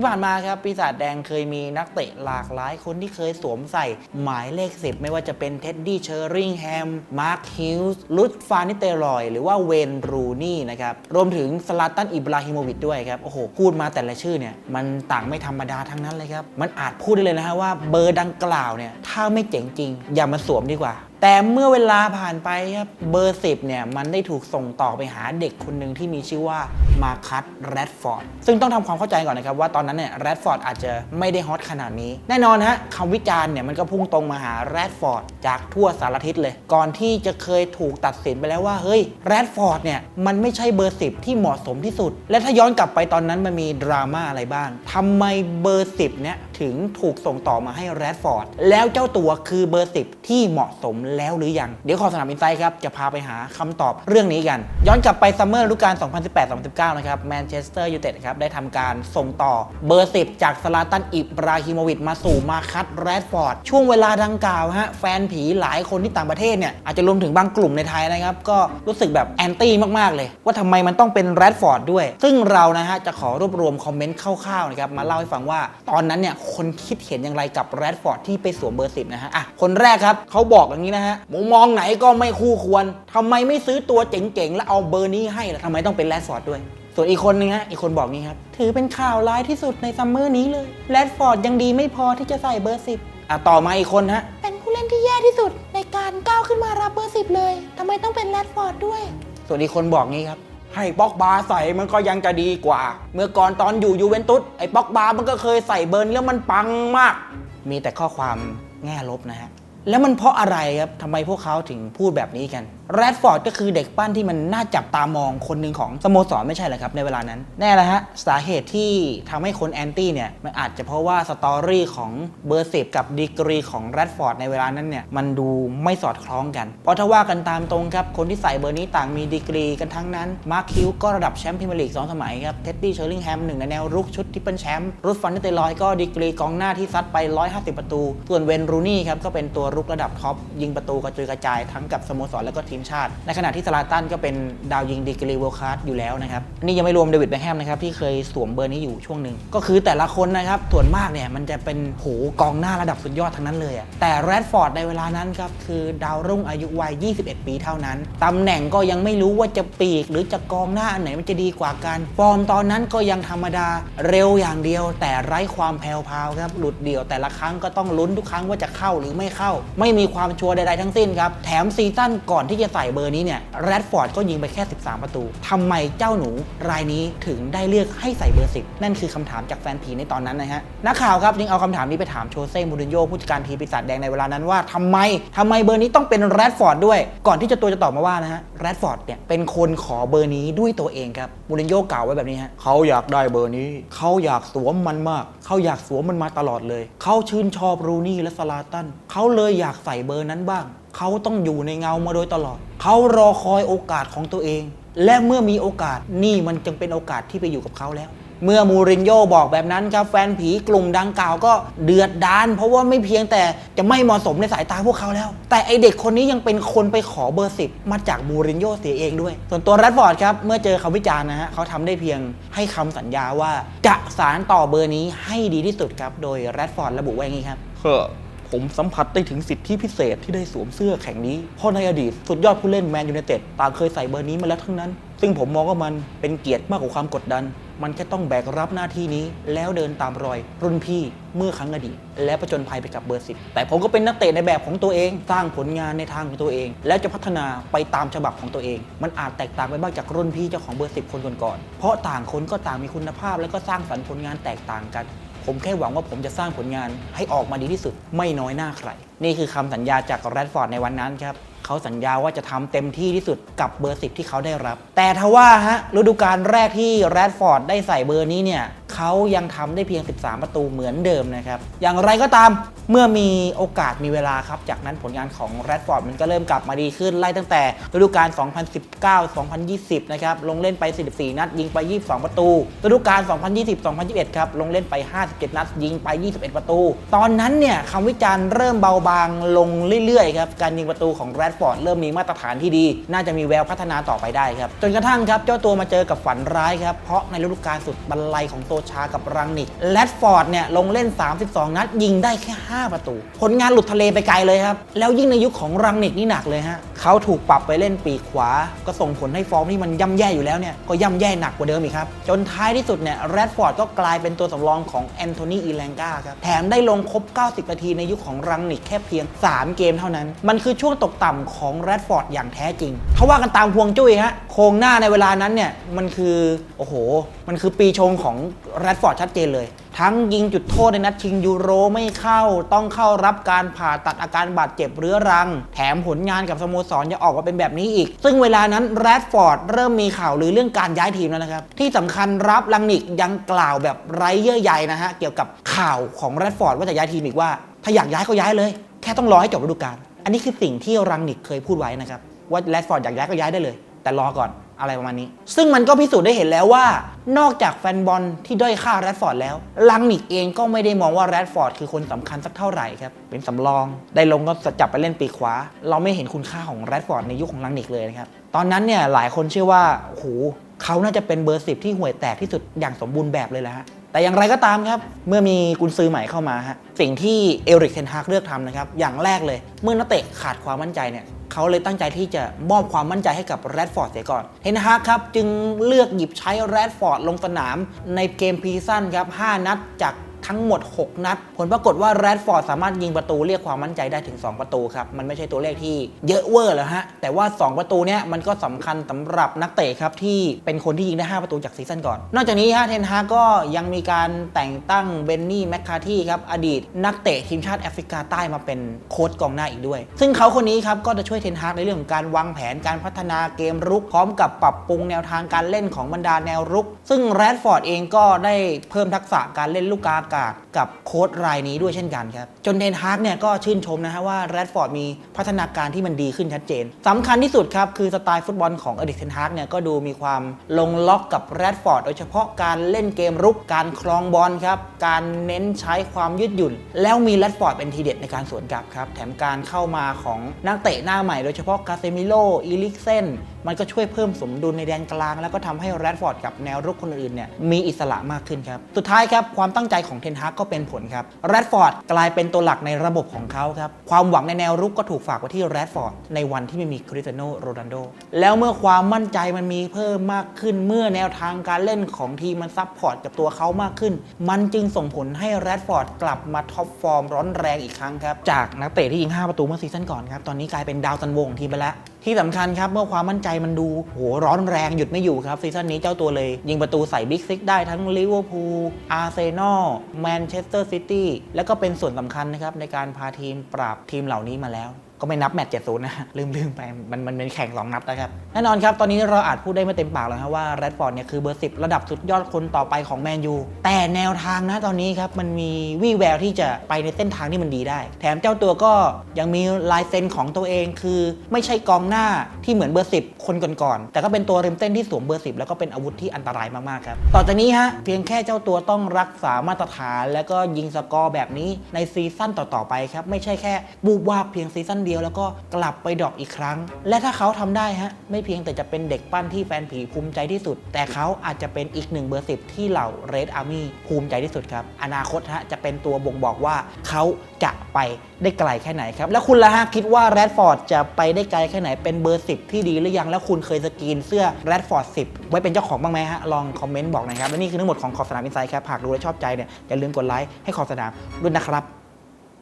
ที่ผ่านมาครับปีศาจแดงเคยมีนักเตะหลากหลายคนที่เคยสวมใส่หมายเลข 10 ไม่ว่าจะเป็นเท็ดดี้เชอริงแฮม มาร์คฮิลส์ลุดฟานิเตรอย หรือว่าเวนรูนี่นะครับ รวมถึงสลาตันอิบราฮิโมวิชด้วยครับ โอ้โห พูดมาแต่ละชื่อเนี่ย มันต่างไม่ธรรมดาทั้งนั้นเลยครับ มันอาจพูดได้เลยนะฮะว่าเบอร์ดังกล่าวเนี่ย ถ้าไม่เจ๋งจริง อย่ามาสวมดีกว่า แต่เมื่อเวลาผ่านไปครับเบอร์10เนี่ยมันได้ถูกส่งต่อไปหาเด็กคนหนึ่งที่มีชื่อว่ามาคัตแรดฟอร์ดซึ่งต้องทำความเข้าใจก่อนนะครับว่าตอนนั้นเนี่ยแรดฟอร์ดอาจจะไม่ได้ฮอตขนาดนี้ แน่นอนฮะคำวิจารณ์เนี่ยมันก็พุ่งตรงมาหาแรดฟอร์ดจากทั่วสารทิศเลย ก่อนที่จะเคยถูกตัดสินไปแล้วว่าเฮ้ยแรดฟอร์ดเนี่ยมันไม่ใช่เบอร์10ที่เหมาะสมที่สุด และถ้าย้อนกลับไปตอนนั้นมันมีดราม่าอะไรบ้างทำไมเบอร์10เนี่ยถึงถูกส่งต่อมาให้แรดฟอร์ดแล้วเจ้าตัวคือเบอร์10ที่เหมาะสมแล้วหรือยัง เดี๋ยวขอสนามอินไซต์ครับ จะพาไปหาคำตอบเรื่องนี้กัน ย้อนกลับไปซัมเมอร์ฤดูกาล 2018-2019 นะครับแมนเชสเตอร์ยูไนเต็ดครับ ได้ทำการส่งต่อเบอร์ 10 จากสลาตันอิบราฮิโมวิชมาสู่มาคัตแรดฟอร์ด ช่วงเวลาดังกล่าวฮะแฟนผีหลายคนที่ต่างประเทศเนี่ยอาจจะรวมถึงบางกลุ่มในไทยนะครับก็รู้สึกแบบแอนตี้มากๆ เลย ว่าทำไมมันต้องเป็นแรดฟอร์ดด้วย ซึ่งเรานะฮะจะขอรวบรวมคอมเมนต์คร่าวๆนะครับมาเล่าให้ฟังว่าตอนนั้นเนี่ยคนคิดเห็นอย่างไรกับแรดฟอร์ดที่ไปสวมเบอร์10นะฮะอะคนแรกครับเขาบอกอย่างนี้นะฮะมุมมองไหนก็ไม่คู่ควรทำไมไม่ซื้อตัวเจ๋งๆ แล้วเอาเบอร์นี้ให้ล่ะทำไมต้องเป็นแรดฟอร์ดด้วย ส่วนอีกคนนึงฮะอีกคนบอกงี้ครับ ถือเป็นข่าวร้ายที่สุดในซัมเมอร์นี้เลยแรดฟอร์ดยังดีไม่พอที่จะใส่เบอร์สิบอะต่อมาอีกคนฮะเป็นผู้เล่นที่แย่ที่สุดในการก้าวขึ้นมารับเบอร์สิบเลยทำไมต้องเป็นแรดฟอร์ดด้วย ส่วนอีกคนบอกงี้ครับให้ป็อกบาใส่มันก็ยังจะดีกว่า เมื่อก่อนตอนอยู่ยูเวนตุสไอ้ป็อกบามันก็เคยใส่เบอร์นี้แล้วมันปังมาก มีแต่ข้อความแง่ลบนะฮะ แล้วมันเพราะอะไรครับทำไมพวกเขาถึงพูดแบบนี้กัน แรดฟอร์ดก็คือเด็กปั้นที่มันน่าจับตามองคนหนึ่งของสโมสรไม่ใช่เหรอครับในเวลานั้น แน่ล้วฮะ สาเหตุที่ทำให้คนแอนตี้เนี่ย มันอาจจะเพราะว่าสตอรี่ของเบอร์สิบกับดีกรีของแรดฟอร์ดในเวลานั้นเนี่ย มันดูไม่สอดคล้องกัน เพราะถ้าว่ากันตามตรงครับ คนที่ใส่เบอร์นี้ต่างมีดีกรีกันทั้งนั้น มาร์คคิวก็ระดับแชมป์พรีเมียร์ลีกสองสมัยครับ เท็ดดี้เชอร์ลิงแฮมหนึ่งในแนวรุกชุดที่เป็นแชมป์ รุดฟันนิเตลอยก็ดีกรีกองหน้าที่ซัดไป 150 ประตู ส่วนเวนรูนี่ครับก็เป็นตัวรุกระดับท็อปยิงประตูกระจุยกระจายทั้งกับสโมสรและก็ทีมชาติ ในขณะที่สลาตันก็เป็นดาวยิงดีกรีเวลคลาสอยู่แล้วนะครับนี่ยังไม่รวมเดวิดแบงแฮมนะครับที่เคยสวมเบอร์นี้อยู่ช่วงหนึ่งก็คือแต่ละคนนะครับส่วนมากเนี่ยมันจะเป็นโหกองหน้าระดับสุดยอดทั้งนั้นเลยอะแต่แรดฟอร์ดในเวลานั้นครับคือดาวรุ่งอายุวัย 21 ปีเท่านั้นตำแหน่งก็ยังไม่รู้ว่าจะปีก หรือจะกองหน้าอันไหนมันจะดีกว่ากันฟอร์มตอนนั้นก็ยังธรรมดาเร็วอย่างเดียว แต่ไร้ความแผ่วพราวครับหลุดเดี่ยวแต่ละครั้งก็ต้องลุ้นทุกครั้งว่าจะเข้าหรือไม่เข้าไม่มีความชัวร์ใดๆทั้งสิ้นครับ แถมซีซั่นก่อนที่จะใส่เบอร์นี้เนี่ยแรดฟอร์ดก็ยิงไปแค่ 13 ประตูทำไมเจ้าหนูรายนี้ถึงได้เลือกให้ใส่เบอร์ 10 นั่นคือคำถามจากแฟนผีในตอนนั้นนะฮะ นักข่าวครับจึงเอาคำถามนี้ไปถามโชเซ่มูรินโญ่ผู้จัดการทีมปีศาจแดงในเวลานั้นว่าทำไมทำไมเบอร์นี้ต้องเป็นแรดฟอร์ดด้วย ก่อนที่เจะตัวจะตอบมาว่านะฮะแรดฟอร์ดเนี่ยเป็นคนขอเบอร์นี้ด้วยตัวเองครับมูรินโญ่กล่าวไว้แบบนี้ฮะเขาอยากได้เบอร์นี้ เขาอยากสวมมันมาก เขาอยากสวมมันมาตลอดเลย เขาชื่นชอบรูนี่และสลาตันเขาเลยอยากใส่เบอร์นั้นบ้าง เขาต้องอยู่ในเงามาโดยตลอด เขารอคอยโอกาสของตัวเอง และเมื่อมีโอกาสนี่มันจึงเป็นโอกาสที่ไปอยู่กับเขาแล้ว เมื่อมูรินโญ่บอกแบบนั้นครับแฟนผีกลุ่มดังกล่าวก็เดือดดาน เพราะว่าไม่เพียงแต่จะไม่เหมาะสมในสายตาพวกเขาแล้ว แต่ไอเด็กคนนี้ยังเป็นคนไปขอเบอร์สิบมาจากมูรินโญ่เสียเองด้วย ส่วนตัวแรดฟอร์ดครับเมื่อเจอคำวิจารณ์นะฮะเขาทำได้เพียงให้คำสัญญาว่าจะสารต่อเบอร์นี้ให้ดีที่สุดครับโดยแรดฟอร์ดระบุไว้อย่างนี้ครับเฮ้อ ผมสัมผัสได้ถึงสิทธิพิเศษที่ได้สวมเสื้อแข่งนี้ เพราะในอดีตสุดยอดผู้เล่นแมนยูไนเต็ดต่างเคยใส่เบอร์นี้มาแล้วทั้งนั้น ซึ่งผมมองว่ามันเป็นเกียรติมากกว่าความกดดัน มันแค่ต้องแบกรับหน้าที่นี้ แล้วเดินตามรอยรุ่นพี่เมื่อครั้งอดีต และประจนภัยไปกับเบอร์สิบแต่ผมก็เป็นนักเตะในแบบของตัวเอง สร้างผลงานในทางของตัวเอง และจะพัฒนาไปตามฉบับของตัวเอง มันอาจแตกต่างไปบ้างจากรุ่นพี่เจ้าของเบอร์สิบคนก่อนๆเพราะต่างคนก็ต่างมีคุณภาพ และก็สร้างสรรค์ผลงานแตกต่างกัน ผมแค่หวังว่าผมจะสร้างผลงานให้ออกมาดีที่สุด ไม่น้อยหน้าใคร นี่คือคำสัญญาจากแรดฟอร์ดในวันนั้นครับเขาสัญญาว่าจะทำเต็มที่ที่สุดกับเบอร์สิบที่เขาได้รับ แต่ทว่าฮะฤดูกาลแรกที่แรดฟอร์ดได้ใส่เบอร์นี้เนี่ย เขายังทำได้เพียง 13 ประตูเหมือนเดิมนะครับ อย่างไรก็ตามเมื่อมีโอกาสมีเวลาครับ จากนั้นผลงานของแรดฟอร์ดมันก็เริ่มกลับมาดีขึ้นไล่ตั้งแต่ฤดูกาล 2019-2020 นะครับ ลงเล่นไป 44 นัด ยิงไป 22 ประตูฤดูกาล 2020-2021 ครับ ลงเล่นไป 57 นัด ยิงไป 21 ประตู ตอนนั้นเนี่ยคำวิจารณ์เริ่มเบาบางลงเรื่อยๆครับ การยิงประตูของแรดฟอร์ดเริ่มมีมาตรฐานที่ดี น่าจะมีแววพัฒนาต่อไปได้ครับ จนกระทั่งครับเจ้าตัวมาเจอกับฝันร้ายครับ เพราะในฤดูกาลสุดบรรลัยของโซชากับรังนิกแรดฟอร์ดเนี่ยลงเล่น 32 นัด ยิงได้แค่ 5 ประตู ผลงานหลุดทะเลไปไกลเลยครับ แล้วยิ่งในยุคของรังนิกนี่หนักเลยฮะเขาถูกปรับไปเล่นปีกขวา ก็ส่งผลให้ฟอร์มที่มันย่ำแย่อยู่แล้วเนี่ยก็ย่ำแย่หนักกว่าเดิมอีกครับ จนท้ายที่สุดเนี่ยแรดฟอร์ดก็กลายเป็นตัวสำรองของแอนโทนีอีแลงกาครับแถมได้ลงครบ 90 นาทีในยุคของรังนิกแค่เพียง 3 เกมเท่านั้น มันคือช่วงตกต่ำของแรดฟอร์ดอย่างแท้จริงถ้าว่ากันตามพวงจุ้ยฮะโครงหน้าในเวลานั้นเนี่ยมันคือโอ้โห มันคือปีชงของแรดฟอร์ดชัดเจนเลย ทั้งยิงจุดโทษในนัดชิงยูโรไม่เข้า ต้องเข้ารับการผ่าตัดอาการบาดเจ็บเรื้อรัง แถมผลงานกับสโมสรจะออกมาเป็นแบบนี้อีก ซึ่งเวลานั้นแรดฟอร์ดเริ่มมีข่าวหรือเรื่องการย้ายทีมแล้วนะครับ ที่สำคัญรับลังนิกยังกล่าวแบบไร้เยื่อใยนะฮะเกี่ยวกับข่าวของแรดฟอร์ดว่าจะย้ายทีมอีกว่า ถ้าอยากย้ายก็ย้ายเลย แค่ต้องรอให้จบฤดูกาลอันนี้คือสิ่งที่รังนิกเคยพูดไว้นะครับว่าแรดฟอร์ดอยากย้ายก็ย้ายได้เลย แต่รอก่อน อะไรประมาณนี้ ซึ่งมันก็พิสูจน์ได้เห็นแล้วว่า นอกจากแฟนบอลที่ด้อยค่าแรดฟอร์ดแล้ว ลังนิกเองก็ไม่ได้มองว่าแรดฟอร์ดคือคนสำคัญสักเท่าไหร่ครับ เป็นสำรอง ได้ลงก็จับไปเล่นปีกขวา เราไม่เห็นคุณค่าของแรดฟอร์ดในยุคของลังนิกเลยนะครับ ตอนนั้นเนี่ยหลายคนเชื่อว่าโอ้โหเขาน่าจะเป็นเบอร์สิบที่ห่วยแตกที่สุดอย่างสมบูรณ์แบบเลยแหละฮะแต่อย่างไรก็ตามครับ เมื่อมีกุนซือใหม่เข้ามาฮะสิ่งที่เอริกเทนฮากเลือกทำนะครับ อย่างแรกเลย เมื่อนักเตะขาดความมั่นใจเนี่ย เขาเลยตั้งใจที่จะมอบความมั่นใจให้กับแรดฟอร์ดเสียก่อนเทนฮากครับจึงเลือกหยิบใช้แรดฟอร์ดลงสนามในเกมพรีซีซั่นครับ 5 นัดจาก ทั้งหมด 6 นัด ผลปรากฏว่าแรดฟอร์ดสามารถยิงประตูเรียกความมั่นใจได้ถึง 2 ประตูครับ มันไม่ใช่ตัวเลขที่เยอะเวอร์แล้วฮะ แต่ว่า 2 ประตูเนี้ยมันก็สำคัญสำหรับนักเตะครับที่เป็นคนที่ยิงได้ 5 ประตูจากซีซั่นก่อน นอกจากนี้ฮะเทนฮากก็ยังมีการแต่งตั้งเบนนี่แมคคาทีครับอดีตนักเตะทีมชาติแอฟริกาใต้มาเป็นโค้ชกองหน้าอีกด้วย ซึ่งเขาคนนี้ครับก็จะช่วยเทนฮากในเรื่องของการวางแผนการพัฒนาเกมรุกพร้อมกับปรับปรุงแนวทางการเล่นของบรรดาแนวรุก ซึ่งแรดฟอร์ดเองก็ได้เพิ่มทักษะการเล่นลูกกาอากาศ กับโค้ชรายนี้ด้วยเช่นกันครับ จนเทนฮากเนี่ยก็ชื่นชมนะฮะว่าแรดฟอร์ดมีพัฒนาการที่มันดีขึ้นชัดเจนสำคัญที่สุดครับ คือสไตล์ฟุตบอลของเอริกเทนฮากเนี่ยก็ดูมีความลงล็อกกับแรดฟอร์ดโดยเฉพาะการเล่นเกมรุกการครองบอลครับ การเน้นใช้ความยืดหยุ่น แล้วมีแรดฟอร์ดเป็นทีเด็ดในการสวนกลับครับ แถมการเข้ามาของนักเตะหน้าใหม่โดยเฉพาะกาเซมิโลอีลิกเซนมันก็ช่วยเพิ่มสมดุลในแดนกลาง แล้วก็ทำให้แรดฟอร์ดกับแนวรุกคนอื่นเนี่ยมีอิสระมากขึ้นครับสุดท้ายครับความตั้งใจของเทนฮากก็เป็นผลครับแรดฟอร์ดกลายเป็นตัวหลักในระบบของเขาครับ ความหวังในแนวรุกก็ถูกฝากไว้ที่แรดฟอร์ดในวันที่ไม่มีคริสเตียโนโรนัลโดแล้วเมื่อความมั่นใจมันมีเพิ่มมากขึ้นเมื่อแนวทางการเล่นของทีมมันซับพอร์ตกับตัวเขามากขึ้น มันจึงส่งผลให้แรดฟอร์ดกลับมาท็อปฟอร์มร้อนแรงอีกครั้งครับจากนักเตะที่ยิง 5 ประตูเมื่อซีซั่นก่อนครับตอนนี้กลายเป็นดาวซันวงทีมไปแล้วที่สำคัญครับเมื่อความมั่นใจมันดูโหร้อนแรงหยุดไม่อยู่ครับซีซั่นนี้เจ้าตัวเลย ยิงประตูใส่บิ๊กซิกได้ทั้งลิเวอร์พูลอาร์เซนอลแมนเชสเตอร์ซิตี้แล้วก็เป็นส่วนสำคัญนะครับในการพาทีมปราบทีมเหล่านี้มาแล้ว ก็ไม่นับแมตช์70นย์นะลืมลืมไปมันมันเป็นแข่ง 2 นัดนะครับ แน่นอนครับ ตอนนี้เราอาจพูดได้ไม่เต็มปากแล้วครับว่าแรดฟอร์ดเนี่ยคือเบอร์10ระดับสุดยอดคนต่อไปของแมนยูแต่แนวทางนะตอนนี้ครับ มันมีวี่แววที่จะไปในเส้นทางที่มันดีได้ แถมเจ้าตัวก็ยังมีลายเซ็นของตัวเองคือ ไม่ใช่กองหน้าที่เหมือนเบอร์10คนก่อนๆแต่ก็เป็นตัวริมเส้นที่สวมเบอร์10แล้วก็เป็นอาวุธที่อันตรายมากๆครับต่อจากนี้ฮะเพียงแค่เจ้าตัวต้องรักษามาตรฐาน แล้วก็ยิงสกอร์แบบนี้ในซีซั่นต่อๆไปครับไม่ใช่แค่บูบวาบเพียงซีซั่นเดียวแล้วก็กลับไปดรอปอีกครั้ง และถ้าเขาทำได้ฮะไม่เพียงแต่จะเป็นเด็กปั้นที่แฟนผีภูมิใจที่สุด แต่เขาอาจจะเป็นอีกหนึ่งเบอร์สิบที่เหล่าเรดอาร์มี่ภูมิใจที่สุดครับ อนาคตฮะจะเป็นตัวบ่งบอกว่าเขาจะไปได้ไกลแค่ไหนครับ แล้วคุณละฮะคิดว่าแรดฟอร์ดจะไปได้ไกลแค่ไหนเป็นเบอร์สิบที่ดีหรือยังแล้วคุณเคยสกรีนเสื้อแรดฟอร์ดสิบไว้เป็นเจ้าของบ้างไหมฮะลองคอมเมนต์บอกหน่อยครับและนี่คือทั้งหมดของขอบสนามอินไซด์ครับหากดูและชอบใจเนี่ยอย่าลืมกดไลค์ให้ขอบสนามด้วยนะครับ